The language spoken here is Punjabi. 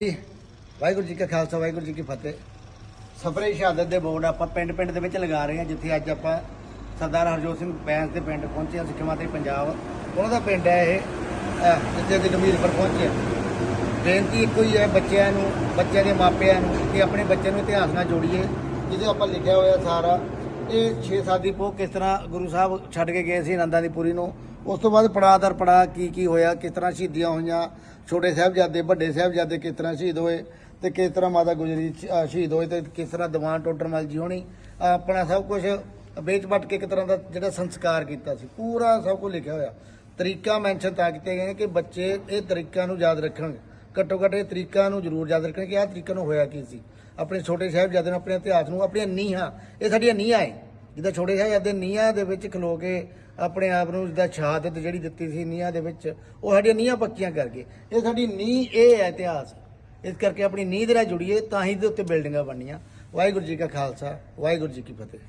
ਵਾਹਿਗੁਰੂ ਜੀ ਕਾ ਖਾਲਸਾ, ਵਾਹਿਗੁਰੂ ਜੀ ਕੀ ਫਤਿਹ। ਸਫਰੇ ਸ਼ਹਾਦਤ ਦੇ ਬੋਰਡ ਆਪਾਂ ਪਿੰਡ ਪਿੰਡ ਦੇ ਵਿੱਚ ਲਗਾ ਰਹੇ ਹਾਂ, ਜਿੱਥੇ ਅੱਜ ਆਪਾਂ ਸਰਦਾਰ ਹਰਜੋਤ ਸਿੰਘ ਬੈਂਸ ਦੇ ਪਿੰਡ ਪਹੁੰਚੇ ਹਾਂ ਸਿੱਖਿਆ ਮਾਤਰੀ ਪੰਜਾਬ। ਉਹਨਾਂ ਦਾ ਪਿੰਡ ਹੈ ਇਹ ਜਿੱਥੇ ਦੇ ਗੰਭੀਰਪੁਰ ਪਹੁੰਚੇ ਬੇਨਤੀ ਇੱਕੋ ਹੀ ਹੈ ਬੱਚਿਆਂ ਨੂੰ, ਬੱਚਿਆਂ ਦੇ ਮਾਪਿਆਂ ਨੂੰ, ਕਿ ਆਪਣੇ ਬੱਚਿਆਂ ਨੂੰ ਇਤਿਹਾਸ ਨਾਲ ਜੋੜੀਏ, ਜਿਹਦੇ ਆਪਾਂ ਲਿਖਿਆ ਹੋਇਆ ਸਾਰਾ। ਇਹ 6 ਸਾਲ ਦੀ ਪੋਹ ਕਿਸ ਤਰ੍ਹਾਂ ਗੁਰੂ ਸਾਹਿਬ ਛੱਡ ਕੇ ਗਏ ਸੀ, ਆਨੰਦਾਂ ਦੀ ਪੁਰੀ ਨੂੰ ਉਸ ਤੋਂ ਬਾਅਦ ਪੜਾਅ ਦਰ ਪੜਾਅ ਕੀ ਕੀ ਹੋਇਆ, ਕਿਸ ਤਰ੍ਹਾਂ ਸ਼ਹੀਦੀਆਂ ਹੋਈਆਂ, ਛੋਟੇ ਸਾਹਿਬਜ਼ਾਦੇ, ਵੱਡੇ ਸਾਹਿਬਜ਼ਾਦੇ ਕਿਸ ਤਰ੍ਹਾਂ ਸ਼ਹੀਦ ਹੋਏ ਤੇ ਕਿਸ ਤਰ੍ਹਾਂ ਮਾਤਾ ਗੁਜਰੀ ਸ਼ਹੀਦ ਹੋਏ ਤੇ ਕਿਸ ਤਰ੍ਹਾਂ ਦੀਵਾਨ ਟੋਡਰ ਮਲ ਜੀ ਹੋਣੀ ਆਪਣਾ ਸਭ ਕੁਝ ਵੇਚ ਵੱਟ ਕੇ ਇੱਕ ਤਰ੍ਹਾਂ ਦਾ ਜਿਹੜਾ ਸੰਸਕਾਰ ਕੀਤਾ ਸੀ, ਪੂਰਾ ਸਭ ਕੁਝ ਲਿਖਿਆ ਹੋਇਆ। ਤਰੀਕਾ ਮੈਂਸ਼ਨ ਤਾਂ ਕੀਤੇ ਗਏ ਕਿ ਬੱਚੇ ਇਹ ਤਰੀਕਾਂ ਨੂੰ ਯਾਦ ਰੱਖਣਗੇ। ਘੱਟੋ ਘੱਟ ਇਹ ਤਰੀਕਾਂ ਨੂੰ ਜ਼ਰੂਰ ਯਾਦ ਰੱਖਣ ਕਿ ਆਹ ਤਰੀਕਾ ਨੂੰ ਹੋਇਆ ਕੀ ਸੀ। ਆਪਣੇ ਛੋਟੇ ਸਾਹਿਬਜ਼ਾਦੇ ਨੂੰ, ਆਪਣੇ ਇਤਿਹਾਸ ਨੂੰ, ਆਪਣੀਆਂ ਨੀਹਾਂ, ਇਹ ਸਾਡੀਆਂ ਨੀਹਾਂ ਹੈ ਜਿੱਦਾਂ ਛੋਟੇ ਸਾਹਿਬਜ਼ਾਦੇ ਨੀਹਾਂ ਦੇ ਵਿੱਚ ਖਲੋ ਕੇ ਆਪਣੇ ਆਪ ਨੂੰ ਜਿੱਦਾਂ ਸ਼ਹਾਦਤ ਜਿਹੜੀ ਦਿੱਤੀ ਸੀ ਨੀਹਾਂ ਦੇ ਵਿੱਚ, ਉਹ ਸਾਡੀਆਂ ਨੀਹਾਂ ਪੱਕੀਆਂ ਕਰ ਗਏ। ਇਹ ਸਾਡੀ ਨੀਂਹ, ਇਹ ਹੈ ਇਤਿਹਾਸ। ਇਸ ਕਰਕੇ ਆਪਣੀ ਨੀਂਹ ਦੇ ਨਾਲ ਜੁੜੀਏ, ਤਾਂ ਹੀ ਦੇ ਉੱਤੇ ਬਿਲਡਿੰਗਾਂ ਬਣਨੀਆਂ ਵਾਹਿਗੁਰੂ ਜੀ ਕਾ ਖਾਲਸਾ, ਵਾਹਿਗੁਰੂ ਜੀ ਕੀ ਫਤਿਹ।